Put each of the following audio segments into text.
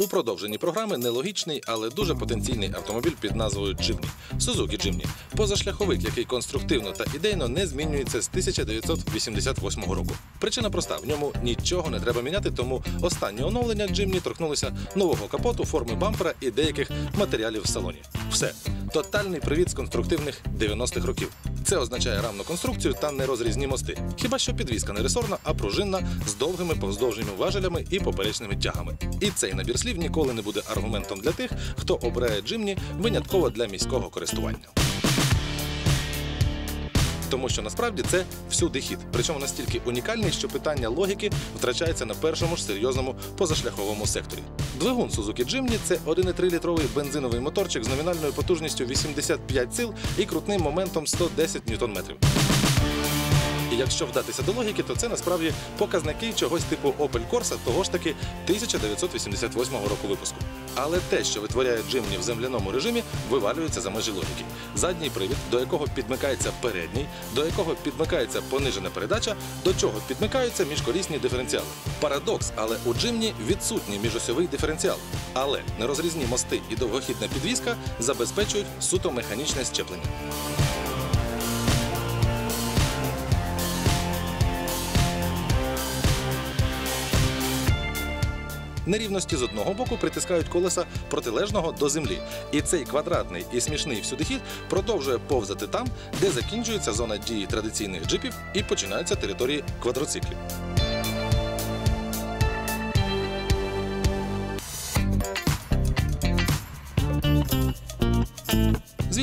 У продовженні програми нелогічний, але дуже потенційний автомобіль під назвою Джимні Сузукі Джимні Позашляховик, який конструктивно та ідейно не змінюється з 1988 року. Причина проста: в ньому нічого не треба міняти, тому останні оновлення Джимні торкнулися нового капоту, форми бампера і деяких матеріалів в салоні. Все тотальний привіт з конструктивних 90-х років. Це означає равну конструкцію та нерозрізні мости. Хіба що підвізка не ресорна, а пружинна з довгими повздовжніми важелями і поперечними тягами. І цей набір слів ніколи не буде аргументом для тих, хто обирає Джимні винятково для міського користування. Тому що насправді це всюди хід, причому настільки унікальний, що питання логіки втрачається на першому ж серйозному позашляховому секторі. Двигун Suzuki Jimny – це 1,3-літровий бензиновий моторчик з номінальною потужністю 85 сил і крутним моментом 110 ньютон-метрів. І якщо вдатися до логіки, то це насправді показники чогось типу Opel Corsa того ж таки 1988 року випуску. Але те, що витворяє Джимні в земляному режимі, вивалюється за межі логіки. Задній привід, до якого підмикається передній, до якого підмикається понижена передача, до чого підмикаються міжколісні диференціали. Парадокс, але у Джимні відсутній міжосьовий диференціал. Але нерозрізні мости і довгохідна підвізка забезпечують суто механічне щеплення. Нерівності з одного боку притискають колеса протилежного до землі. І цей квадратний і смішний всюдихід продовжує повзати там, де закінчується зона дії традиційних джипів і починаються території квадроциклів.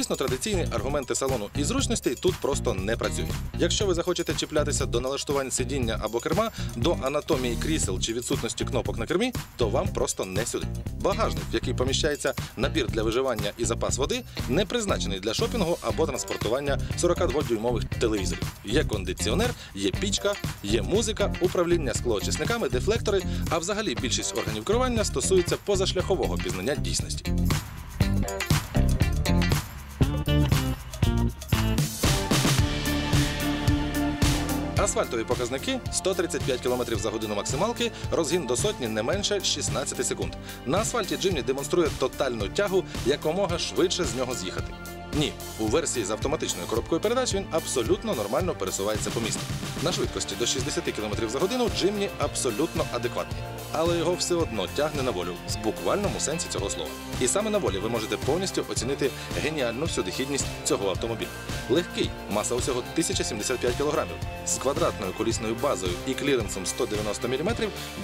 Звісно, традиційні аргументи салону і зручностей тут просто не працюють. Якщо ви захочете чіплятися до налаштувань сидіння або керма, до анатомії крісел чи відсутності кнопок на кермі, то вам просто не сюди. Багажник, в який поміщається набір для виживання і запас води, не призначений для шопінгу або транспортування 42-дюймових телевізорів. Є кондиціонер, є пічка, є музика, управління склоочисниками, дефлектори. А взагалі більшість органів керування стосується позашляхового пізнання дійсності. Асфальтові показники 135 км за годину максималки, розгін до сотні не менше 16 секунд. На асфальті Джимні демонструє тотальну тягу якомога швидше з нього з'їхати. Ні, у версії з автоматичною коробкою передач він абсолютно нормально пересувається по місту. На швидкості до 60 км за годину Джимні абсолютно адекватний. Але його все одно тягне на волю в буквальному сенсі цього слова. І саме на волі ви можете повністю оцінити геніальну всюдихідність цього автомобіля. Легкий, маса усього 1075 кг. З квадратною колісною базою і кліренсом 190 мм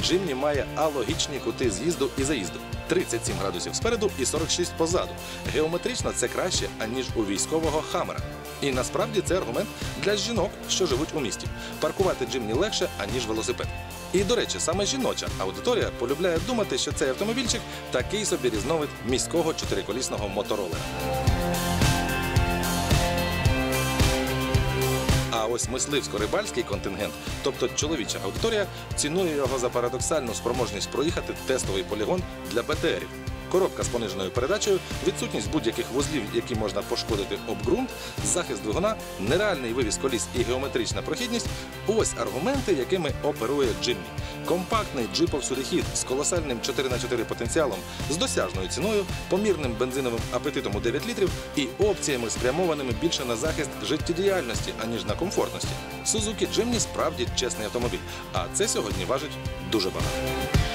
Джимні має алогічні кути з'їзду і заїзду. 37 градусів спереду і 46 позаду. Геометрично це краще, аніж у військового хамера. І насправді це аргумент для жінок, що живуть у місті. Паркувати Джимні легше, аніж велосипед. І, до речі, саме жіноча аудиторія полюбляє думати, що цей автомобільчик такий собі різновид міського чотириколісного моторолера. А ось мисливсько-рибальський контингент, тобто чоловіча аудиторія, цінує його за парадоксальну спроможність проїхати тестовий полігон для БТРів. Коробка з пониженою передачею, відсутність будь-яких вузлів, які можна пошкодити об ґрунт, захист двигуна, нереальний вивіз коліс і геометрична прохідність ось аргументи, якими оперує Джимні. Компактний джиповсюдихід з колосальним 4х4 потенціалом, з досяжною ціною, помірним бензиновим апетитом у 9 літрів і опціями, спрямованими більше на захист життєдіяльності, аніж на комфортності. Suzuki Jimny справді чесний автомобіль, а це сьогодні важить дуже багато.